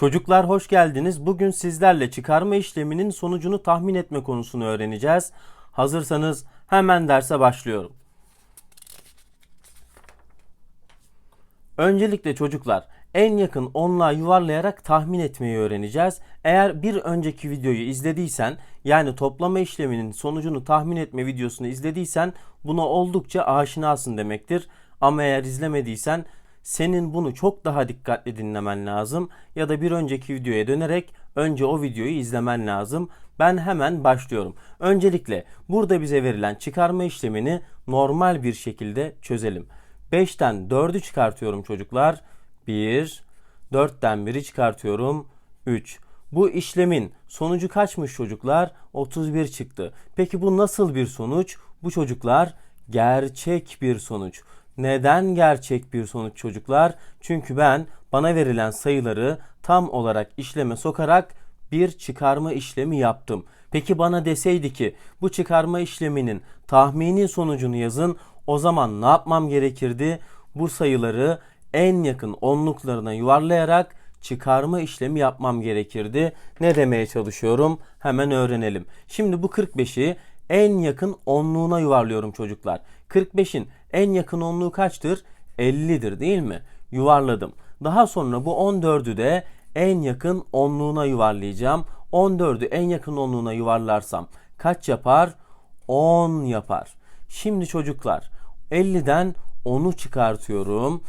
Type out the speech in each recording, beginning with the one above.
Çocuklar hoş geldiniz. Bugün sizlerle çıkarma işleminin sonucunu tahmin etme konusunu öğreneceğiz. Hazırsanız hemen derse başlıyorum. Öncelikle çocuklar en yakın onluğa yuvarlayarak tahmin etmeyi öğreneceğiz. Eğer bir önceki videoyu izlediysen yani toplama işleminin sonucunu tahmin etme videosunu izlediysen buna oldukça aşinasın demektir. Ama eğer izlemediysen senin bunu çok daha dikkatli dinlemen lazım ya da bir önceki videoya dönerek önce o videoyu izlemen lazım. Ben hemen başlıyorum. Öncelikle burada bize verilen çıkarma işlemini normal bir şekilde çözelim. 5'ten 4'ü çıkartıyorum çocuklar. 1. 4'ten 1'i çıkartıyorum. 3. Bu işlemin sonucu kaçmış çocuklar? 31 çıktı. Peki bu nasıl bir sonuç? Bu çocuklar gerçek bir sonuç. Neden gerçek bir sonuç çocuklar? Çünkü ben bana verilen sayıları tam olarak işleme sokarak bir çıkarma işlemi yaptım. Peki bana deseydi ki bu çıkarma işleminin tahmini sonucunu yazın o zaman ne yapmam gerekirdi? Bu sayıları en yakın onluklarına yuvarlayarak çıkarma işlemi yapmam gerekirdi. Ne demeye çalışıyorum? Hemen öğrenelim. Şimdi bu 45'i en yakın onluğuna yuvarlıyorum çocuklar. 45'in en yakın onluğu kaçtır? 50'dir değil mi? Yuvarladım. Daha sonra bu 14'ü de en yakın onluğuna yuvarlayacağım. 14'ü en yakın onluğuna yuvarlarsam kaç yapar? 10 yapar. Şimdi çocuklar 50'den 10'u çıkartıyorum.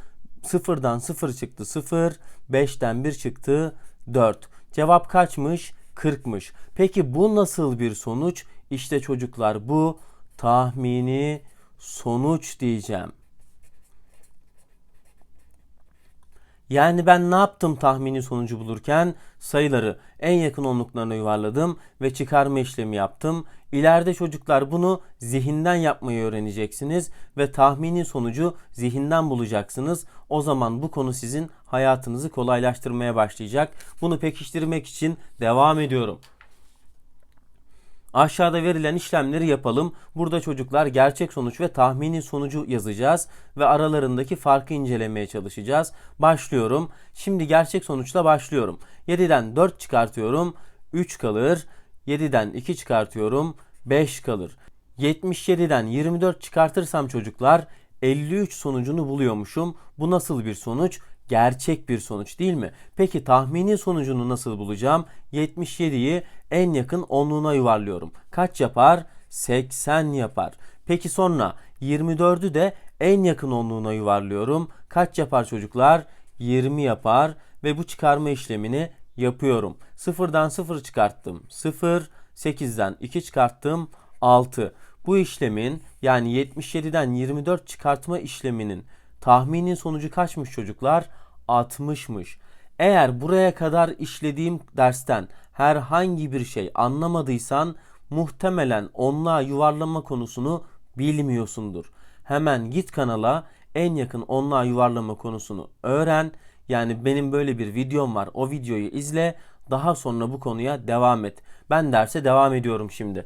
0'dan 0 çıktı 0, 5'ten 1 çıktı 4. Cevap kaçmış? 40'mış. Peki bu nasıl bir sonuç? İşte çocuklar bu tahmini sonuç diyeceğim. Yani ben ne yaptım tahmini sonucu bulurken? Sayıları en yakın onluklarına yuvarladım ve çıkarma işlemi yaptım. İleride çocuklar bunu zihinden yapmayı öğreneceksiniz ve tahmini sonucu zihinden bulacaksınız. O zaman bu konu sizin hayatınızı kolaylaştırmaya başlayacak. Bunu pekiştirmek için devam ediyorum. Aşağıda verilen işlemleri yapalım. Burada çocuklar gerçek sonuç ve tahmini sonucu yazacağız ve aralarındaki farkı incelemeye çalışacağız. Başlıyorum. Şimdi gerçek sonuçla başlıyorum. 7'den 4 çıkartıyorum. 3 kalır. 7'den 2 çıkartıyorum. 5 kalır. 77'den 24 çıkartırsam çocuklar 53 sonucunu buluyormuşum. Bu nasıl bir sonuç? gerçek bir sonuç değil mi? Peki tahmini sonucunu nasıl bulacağım? 77'yi en yakın onluğuna yuvarlıyorum. Kaç yapar? 80 yapar. Peki sonra 24'ü de en yakın onluğuna yuvarlıyorum. Kaç yapar çocuklar? 20 yapar ve bu çıkarma işlemini yapıyorum. 0'dan 0 çıkarttım. 0, 8'den 2 çıkarttım. 6. Bu işlemin yani 77'den 24 çıkartma işleminin tahmini sonucu kaçmış çocuklar? 60'mış. Eğer buraya kadar işlediğim dersten herhangi bir şey anlamadıysan muhtemelen onluğa yuvarlama konusunu bilmiyorsundur. Hemen git kanala en yakın onluğa yuvarlama konusunu öğren. Yani benim böyle bir videom var. O videoyu izle. Daha sonra bu konuya devam et. Ben derse devam ediyorum şimdi.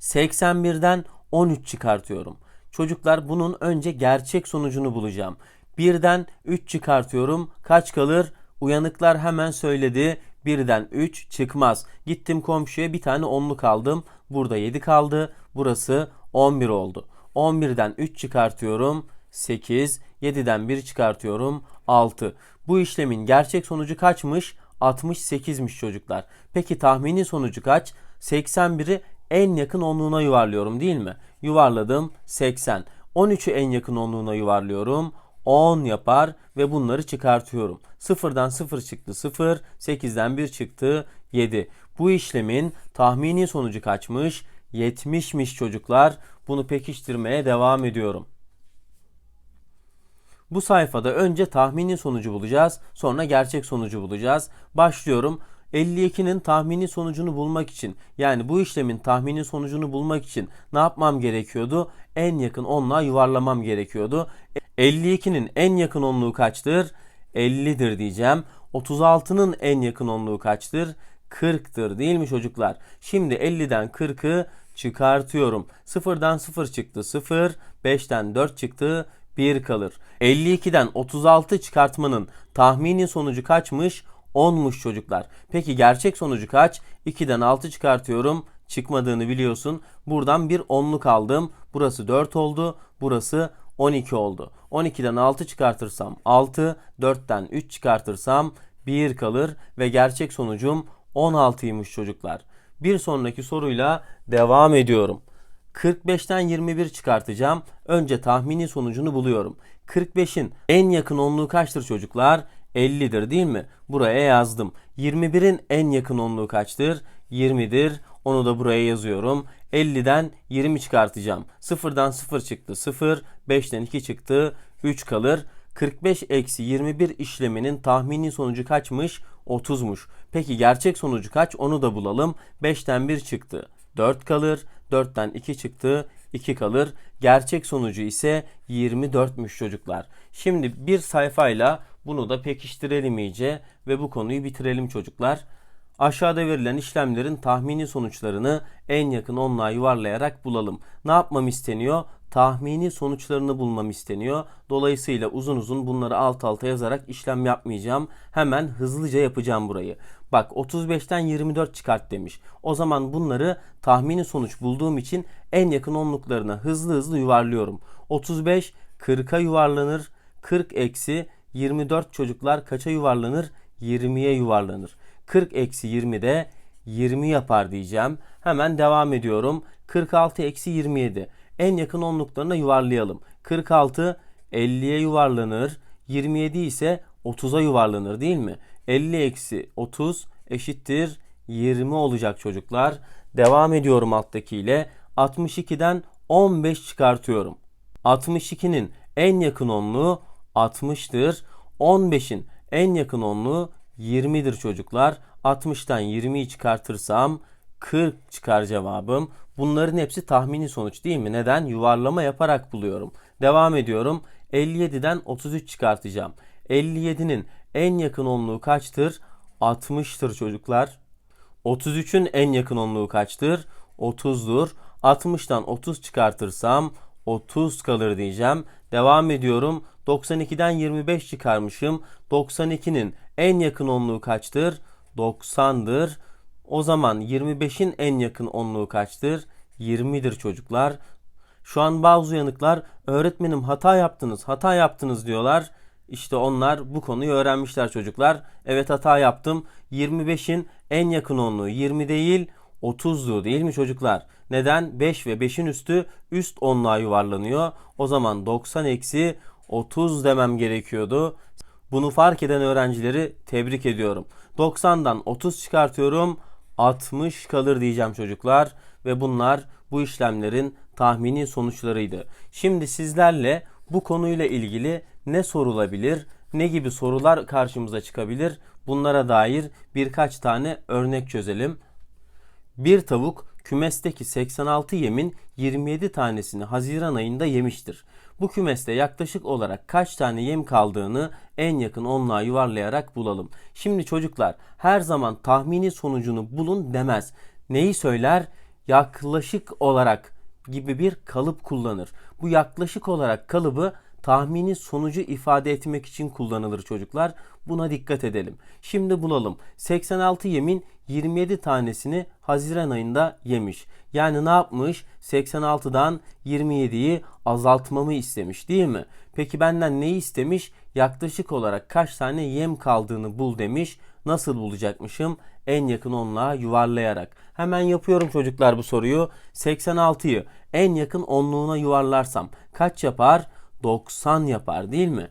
81'den 13 çıkartıyorum. Çocuklar bunun önce gerçek sonucunu bulacağım. Birden 3 çıkartıyorum. Kaç kalır? Uyanıklar hemen söyledi. Birden 3 çıkmaz. Gittim komşuya bir tane onluk aldım. Burada 7 kaldı. Burası 11 oldu. 11'den 3 çıkartıyorum. 8. 7'den 1 çıkartıyorum. 6. Bu işlemin gerçek sonucu kaçmış? 68'miş çocuklar. Peki tahmini sonucu kaç? 81'i en yakın onluğuna yuvarlıyorum değil mi? Yuvarladım 80. 13'ü en yakın onluğuna yuvarlıyorum. 10 yapar ve bunları çıkartıyorum. 0'dan 0 çıktı 0, 8'den 1 çıktı 7. Bu işlemin tahmini sonucu kaçmış? 70'miş çocuklar. Bunu pekiştirmeye devam ediyorum. Bu sayfada önce tahmini sonucu bulacağız, sonra gerçek sonucu bulacağız. Başlıyorum. 52'nin tahmini sonucunu bulmak için yani bu işlemin tahmini sonucunu bulmak için ne yapmam gerekiyordu? En yakın onluğa yuvarlamam gerekiyordu. 52'nin en yakın onluğu kaçtır? 50'dir diyeceğim. 36'nın en yakın onluğu kaçtır? 40'tır değil mi çocuklar? Şimdi 50'den 40'ı çıkartıyorum. 0'dan 0 çıktı 0, 5'ten 4 çıktı 1 kalır. 52'den 36 çıkartmanın tahmini sonucu kaçmış? 10'muş çocuklar. Peki gerçek sonucu kaç? 2'den 6 çıkartıyorum. Çıkmadığını biliyorsun. Buradan bir 10'luk aldım. Burası 4 oldu. Burası 12 oldu. 12'den 6 çıkartırsam 6, 4'ten 3 çıkartırsam 1 kalır ve gerçek sonucum 16'ymış çocuklar. Bir sonraki soruyla devam ediyorum. 45'ten 21 çıkartacağım. Önce tahmini sonucunu buluyorum. 45'in en yakın onluğu kaçtır çocuklar? 50'dir değil mi? Buraya yazdım. 21'in en yakın onluğu kaçtır? 20'dir. Onu da buraya yazıyorum. 50'den 20 çıkartacağım. 0'dan 0 çıktı 0. 5'ten 2 çıktı 3 kalır. 45 eksi 21 işleminin tahmini sonucu kaçmış? 30'muş. Peki gerçek sonucu kaç? Onu da bulalım. 5'ten 1 çıktı. 4 kalır. 4'ten 2 çıktı. 2 kalır. Gerçek sonucu ise 24'müş çocuklar. Şimdi bir sayfayla bunu da pekiştirelim iyice ve bu konuyu bitirelim çocuklar. Aşağıda verilen işlemlerin tahmini sonuçlarını en yakın onluğa yuvarlayarak bulalım. Ne yapmam isteniyor? Tahmini sonuçlarını bulmam isteniyor. Dolayısıyla uzun uzun bunları alt alta yazarak işlem yapmayacağım. Hemen hızlıca yapacağım burayı. Bak 35'ten 24 çıkart demiş. O zaman bunları tahmini sonuç bulduğum için en yakın onluklarına hızlı hızlı yuvarlıyorum. 35 40'a yuvarlanır. 40 eksi 24 çocuklar kaça yuvarlanır? 20'ye yuvarlanır. 40 eksi 20 de 20 yapar diyeceğim. Hemen devam ediyorum. 46 eksi 27. En yakın onluklarına yuvarlayalım. 46 50'ye yuvarlanır. 27 ise 30'a yuvarlanır değil mi? 50 eksi 30 eşittir 20 olacak çocuklar. Devam ediyorum alttakiyle. 62'den 15 çıkartıyorum. 62'nin en yakın onluğu 60'tır. 15'in en yakın onluğu 20'dir çocuklar. 60'tan 20'yi çıkartırsam 40 çıkar cevabım. Bunların hepsi tahmini sonuç değil mi? Neden? Yuvarlama yaparak buluyorum. Devam ediyorum. 57'den 33 çıkartacağım. 57'nin en yakın onluğu kaçtır? 60'tır çocuklar. 33'ün en yakın onluğu kaçtır? 30'dur. 60'tan 30 çıkartırsam 30 kalır diyeceğim. Devam ediyorum. 92'den 25 çıkarmışım. 92'nin en yakın onluğu kaçtır? 90'dır. O zaman 25'in en yakın onluğu kaçtır? 20'dir çocuklar. Şu an bazı uyanıklar öğretmenim hata yaptınız, hata yaptınız diyorlar. İşte onlar bu konuyu öğrenmişler çocuklar. Evet hata yaptım. 25'in en yakın onluğu 20 değil 30'du değil mi çocuklar? Neden? 5 ve 5'in üstü üst onluğa yuvarlanıyor. O zaman 90 eksi 30 demem gerekiyordu. Bunu fark eden öğrencileri tebrik ediyorum. 90'dan 30 çıkartıyorum. 60 kalır diyeceğim çocuklar ve bunlar bu işlemlerin tahmini sonuçlarıydı. Şimdi sizlerle bu konuyla ilgili ne sorulabilir, ne gibi sorular karşımıza çıkabilir bunlara dair birkaç tane örnek çözelim. Bir tavuk kümesteki 86 yemin 27 tanesini Haziran ayında yemiştir. Bu kümeste yaklaşık olarak kaç tane yem kaldığını en yakın onluğa yuvarlayarak bulalım. Şimdi çocuklar her zaman tahmini sonucunu bulun demez. Neyi söyler? Yaklaşık olarak gibi bir kalıp kullanır. Bu yaklaşık olarak kalıbı tahmini sonucu ifade etmek için kullanılır çocuklar. Buna dikkat edelim. Şimdi bulalım. 86 yemin 27 tanesini Haziran ayında yemiş. Yani ne yapmış? 86'dan 27'yi azaltmamı istemiş değil mi? Peki benden neyi istemiş? Yaklaşık olarak kaç tane yem kaldığını bul demiş. Nasıl bulacakmışım? En yakın onluğa yuvarlayarak. Hemen yapıyorum çocuklar bu soruyu. 86'yı en yakın onluğuna yuvarlarsam kaç yapar? 90 yapar değil mi?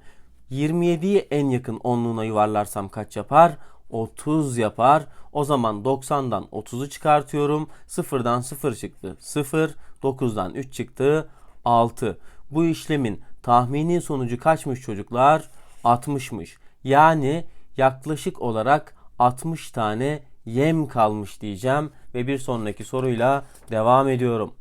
27'yi en yakın onluğuna yuvarlarsam kaç yapar? 30 yapar. O zaman 90'dan 30'u çıkartıyorum. 0'dan 0 çıktı. 0. 9'dan 3 çıktı. 6. Bu işlemin tahmini sonucu kaçmış çocuklar? 60'mış. Yani yaklaşık olarak 60 tane yem kalmış diyeceğim ve bir sonraki soruyla devam ediyorum.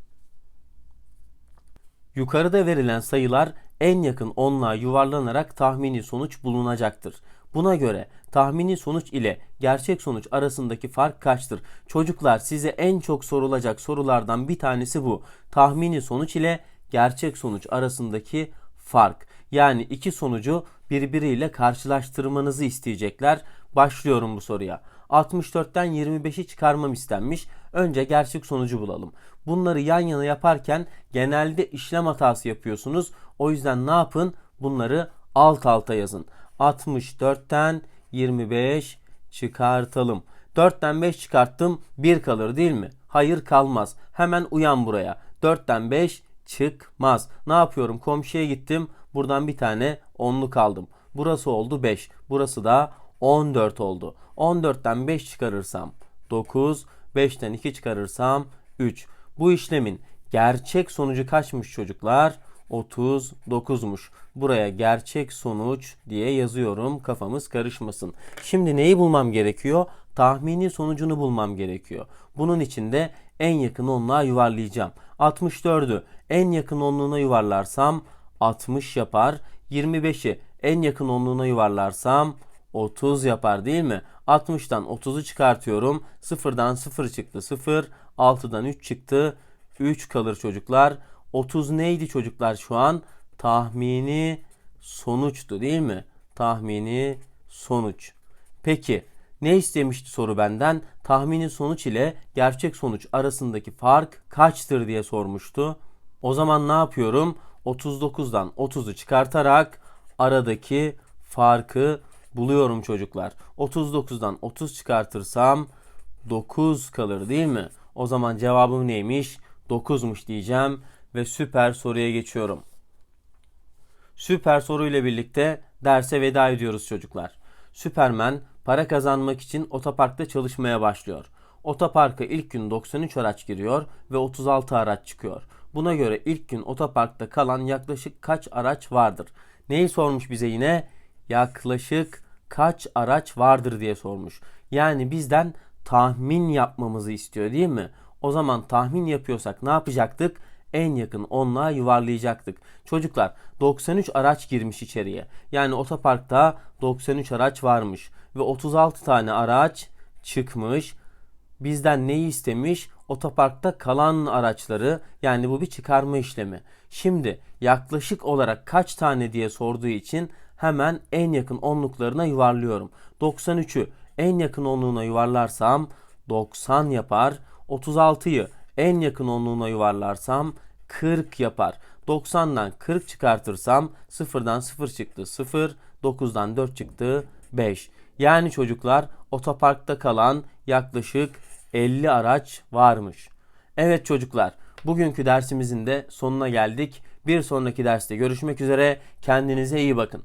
Yukarıda verilen sayılar en yakın onluğa yuvarlanarak tahmini sonuç bulunacaktır. Buna göre tahmini sonuç ile gerçek sonuç arasındaki fark kaçtır? Çocuklar size en çok sorulacak sorulardan bir tanesi bu. Tahmini sonuç ile gerçek sonuç arasındaki fark. Yani iki sonucu birbiriyle karşılaştırmanızı isteyecekler. Başlıyorum bu soruya. 64'ten 25'i çıkarmam istenmiş. Önce gerçek sonucu bulalım. Bunları yan yana yaparken genelde işlem hatası yapıyorsunuz. O yüzden ne yapın? Bunları alt alta yazın. 64'ten 25 çıkartalım. 4'ten 5 çıkarttım 1 kalır değil mi? Hayır kalmaz. Hemen uyan buraya. 4'ten 5 çıkmaz. Ne yapıyorum? Komşuya gittim. Buradan bir tane onluk aldım. Burası oldu 5. Burası da 14 oldu. 14'ten 5 çıkarırsam 9. 5'ten 2 çıkarırsam 3. Bu işlemin gerçek sonucu kaçmış çocuklar? 39'muş. Buraya gerçek sonuç diye yazıyorum. Kafamız karışmasın. Şimdi neyi bulmam gerekiyor? Tahmini sonucunu bulmam gerekiyor. Bunun için de en yakın onluğa yuvarlayacağım. 64'ü en yakın onluğuna yuvarlarsam 60 yapar. 25'i en yakın onluğuna yuvarlarsam 30 yapar değil mi? 60'tan 30'u çıkartıyorum. 0'dan 0 çıktı 0. 6'dan 3 çıktı. 3 kalır çocuklar. 30 neydi çocuklar şu an? Tahmini sonuçtu değil mi? Tahmini sonuç. Peki ne istemişti soru benden? Tahmini sonuç ile gerçek sonuç arasındaki fark kaçtır diye sormuştu. O zaman ne yapıyorum? 39'dan 30'u çıkartarak aradaki farkı buluyorum çocuklar. 39'dan 30 çıkartırsam 9 kalır değil mi? O zaman cevabım neymiş? 9'muş diyeceğim ve süper soruya geçiyorum. Süper soru ile birlikte derse veda ediyoruz çocuklar. Süpermen para kazanmak için otoparkta çalışmaya başlıyor. Otoparka ilk gün 93 araç giriyor ve 36 araç çıkıyor. Buna göre ilk gün otoparkta kalan yaklaşık kaç araç vardır? Neyi sormuş bize yine? Yaklaşık kaç araç vardır diye sormuş. Yani bizden tahmin yapmamızı istiyor değil mi? O zaman tahmin yapıyorsak ne yapacaktık? En yakın onluğa yuvarlayacaktık. Çocuklar 93 araç girmiş içeriye. Yani otoparkta 93 araç varmış ve 36 tane araç çıkmış. Bizden neyi istemiş? Otoparkta kalan araçları yani bu bir çıkarma işlemi. Şimdi yaklaşık olarak kaç tane diye sorduğu için hemen en yakın onluklarına yuvarlıyorum. 93'ü en yakın onluğuna yuvarlarsam 90 yapar. 36'yı en yakın onluğuna yuvarlarsam 40 yapar. 90'dan 40 çıkartırsam 0'dan 0 çıktı 0, 9'dan 4 çıktı 5. Yani çocuklar otoparkta kalan yaklaşık 50 araç varmış. Evet çocuklar, bugünkü dersimizin de sonuna geldik. Bir sonraki derste görüşmek üzere. Kendinize iyi bakın.